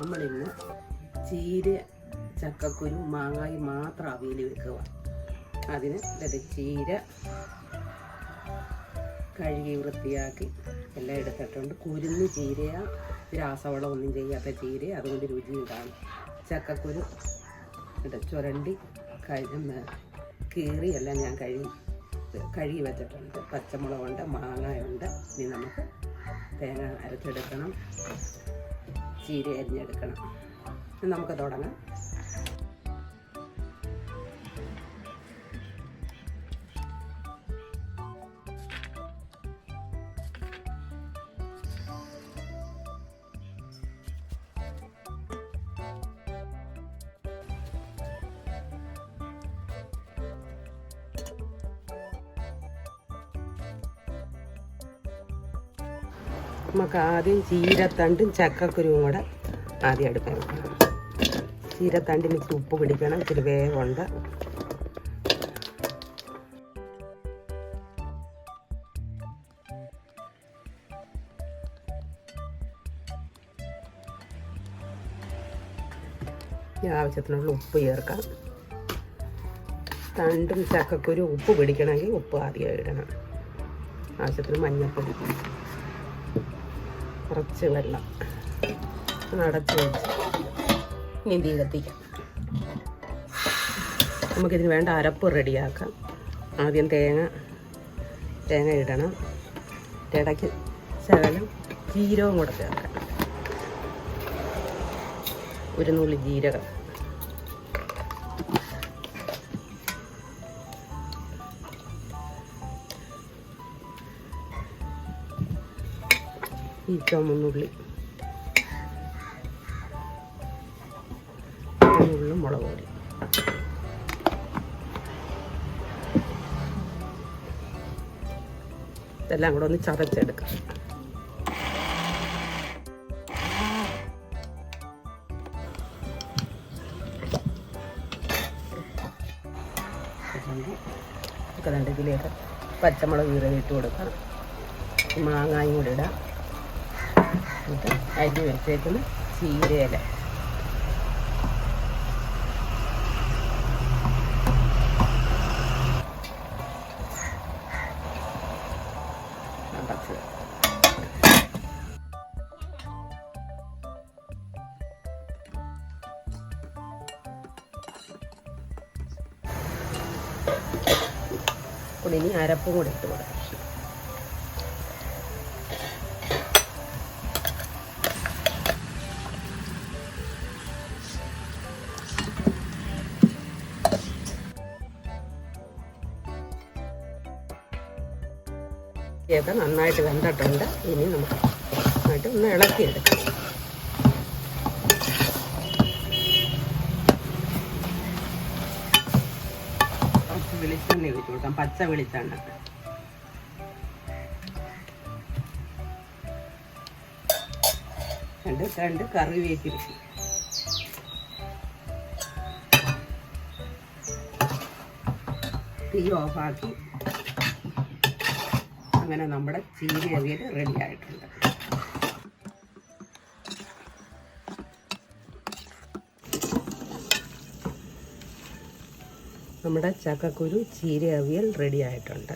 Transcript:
നമ്മളിന്ന് ചീര ചക്കക്കുരു മാങ്ങായി മാത്രം അവിയൽ വെക്കുക. അതിന് ചീര കഴുകി വൃത്തിയാക്കി എല്ലാം എടുത്തിട്ടുണ്ട്. കുരുന്ന് ചീരയ രാസവളം ഒന്നും ചെയ്യാത്ത ചീര അതുകൊണ്ട് രുചി ഉണ്ടാകും ചക്കക്കുരു ചുരണ്ടി കഴി കീറി എല്ലാം ഞാൻ കഴുകി കഴുകി വെച്ചിട്ടുണ്ട്. പച്ചമുളകുണ്ട് മാങ്ങയുണ്ട്. ഇനി നമുക്ക് തേങ്ങ അരച്ചെടുക്കണം. ചീര അരിഞ്ഞെടുക്കണം. നമുക്ക് തുടങ്ങാം. നമുക്ക് ആദ്യം ചീരത്തണ്ടും ചക്കക്കുരുവും കൂടെ ആദ്യം എടുക്കാൻ വെക്കണം ചീരത്തണ്ടിന് ഇച്ചിരി ഉപ്പ് പിടിക്കണം ഇച്ചിരി ഇനി ആവശ്യത്തിനുള്ള ഉപ്പ് ചേർക്കാം. തണ്ടും ചക്കക്കുരു ഉപ്പ് പിടിക്കണമെങ്കിൽ ഉപ്പ് ആദ്യം ഇടണം. ആവശ്യത്തിന് മഞ്ഞൾപ്പൊടി കുറച്ച് വെള്ളം അടച്ച് വെച്ച് ഇനി തീ കത്തിക്കാം. നമുക്കിതിന് വേണ്ട അരപ്പ് റെഡിയാക്കാം. ആദ്യം തേങ്ങ തേങ്ങ ഇടണം. ഇടയ്ക്ക് ശകലം ജീരകം കൂടെ ചേർക്കാം. ഒരു നുള്ളി ജീരകം. ഈ ചുമന്നുള്ളി ഉള്ളി. മുളക് പൊടി. ഇതെല്ലാം കൂടെ ഒന്ന് ചതച്ചെടുക്കാം. ഇതിലേക്ക് പച്ചമുളക് കീറി ഇട്ട് കൊടുക്കാം മാങ്ങായും കൂടി ഇടാം. എന്നിട്ട് അരി വെച്ചേക്കുന്ന ചീരയില അപ്പോൾ ഇനി അരപ്പും കൂടി ഇട്ട് കൊടുക്കാം. ഒക്കെ നന്നായിട്ട് വെന്തിട്ടുണ്ട്. ഇനി നമുക്ക് നന്നായിട്ട് ഒന്ന് ഇളക്കിയെടുക്കാം. കുറച്ച് വെളിച്ചെണ്ണ ഒഴിച്ചു കൊടുക്കാം. പച്ച വെളിച്ചെണ്ണ. രണ്ട് രണ്ട് കറിവേപ്പില. തീ ഓഫാക്കി. അങ്ങനെ നമ്മുടെ ചീര അവിയൽ റെഡി ആയിട്ടുണ്ട്. നമ്മുടെ ചക്കക്കുരു ചീര അവിയൽ റെഡി ആയിട്ടുണ്ട്.